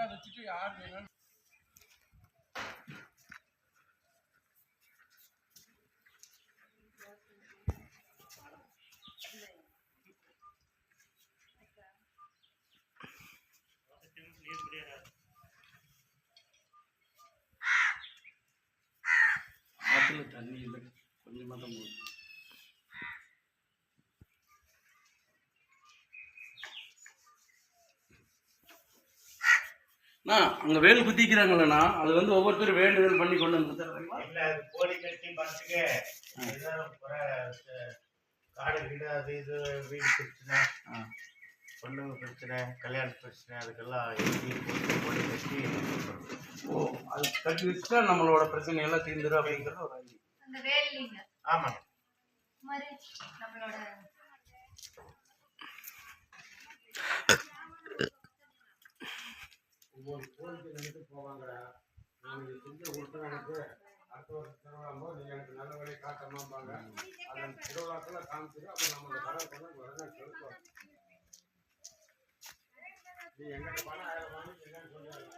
கரெக்டாக வச்சுட்டு யார் வேணும் ஆற்றுல தண்ணி இல்லை. கொஞ்சமாக தான் போகுது. அங்கே வேல் குத்திக்கிறாங்களண்ணா. அது வந்து ஒவ்வொருத்தரும் வேண்டுதல் பண்ணி கொண்டு வந்து தருவாங்களா இல்ல அது கோழி கட்டி ச- காடு வீடு அது இது வீடு பிரச்சனை. பொண்ணுங்க பிரச்சனை கல்யாண பிரச்சனை அதுக்கெல்லாம் எழுதி போட்டு கோழி கட்டி. ஓ அது கட்டி வச்சுட்டா நம்மளோட பிரச்சனை எல்லாம் தீர்ந்துடும் அப்படிங்கிறது ஒரு ஐடியா. மாதிரி நம்மளோட நான் இது செஞ்சு எனக்கு அடுத்த வருஷம் திருவிழாம் போது எனக்கு நல்ல வழியை காட்டமாம்பாங்க அதன் திருவிழாக்கெல்லாம் காமிச்சிட்டு அப்போ நம்ம அந்த செலுத்துவோம் நீ எங்கிட்ட பணம் ஆயிரம் வாங்கி என்னன்னு சொல்லுவாங்க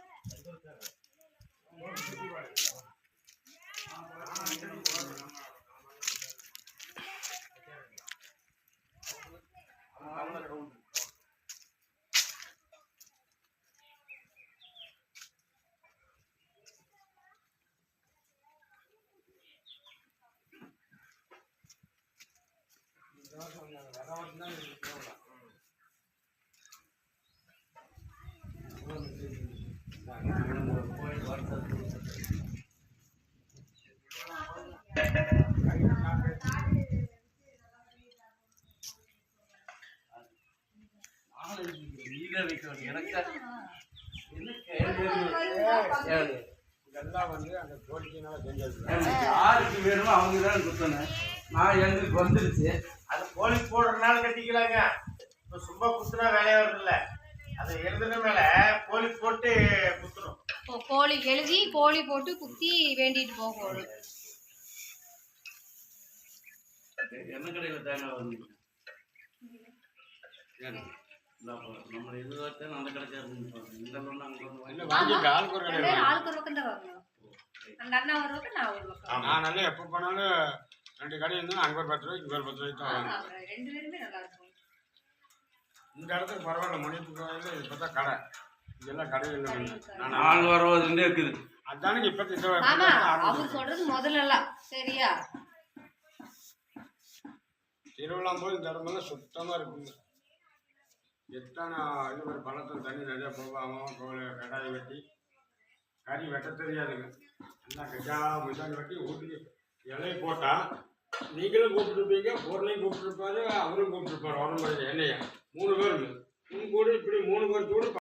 இதெல்லாம் வந்து அந்த கோரிக்கையினால செஞ்சது யாருக்கு வேணுமோ அவங்க தான் குத்தணும் நான் எங்களுக்கு வந்துருச்சு. அது கோழி போடுறதுனால கட்டிக்கலாங்க. இப்போ சும்மா குத்துனா வேலையா வருதுல்ல அது எழுதுன மேல கோழி போட்டு குத்தணும். இப்போ கோழி எழுதி கோழி போட்டு குத்தி வேண்டிட்டு போகணும் என்ன கடையில் தேங்காய் அப்ப நம்ம இது வரைக்கும் அந்த கடைக்கா இருந்து இந்த ஒன்று அங்கே வாங்கி. ஆளுக்கு ஒரு ஆளுக்கு ஒரு பக்கம் தான் வரணும் அந்த அண்ணா ஒரு பக்கம் நான் ஒரு பக்கம். நான் நல்லா எப்போ போனாலும் ரெண்டு கடை இருந்தாலும் அங்கே ஒரு பத்து ரூபாய்க்கு இங்கே ஒரு பத்து ரூபாய்க்கு தான் அப்புறம் ரெண்டு பேருமே நல்லா இருக்கும் இந்த இடத்துக்கு பரவாயில்ல மணிப்பு கோயில் இது பார்த்தா கடை. இதெல்லாம் கடையில் இல்லை நான் நாங்கள் வருவதுலேருந்தே இருக்குது. அதானுங்க இப்போ இந்த ஆமா அவர் சொல்றது முதல்ல எல்லாம் சரியா? திருவிழா போது இந்த இடமெல்லாம் சுத்தமாக இருக்குங்க. எத்தனை இது ஒரு பழத்தில் தண்ணி நிறையா போகாம கோழி கடாய் வெட்டி கறி வெட்ட தெரியாதுங்க. எல்லாம் கஜா முஜான்னு வெட்டி ஊட்டி இலையை போட்டால் நீங்களும் கூப்பிட்டுருப்பீங்க பொருளையும் கூப்பிட்டுருப்பாரு அவரும் கூப்பிட்டுருப்பாரு. உடம்பு என்னையா மூணு பேருங்க உங்க கூட இப்படி மூணு பேர்த்தோடு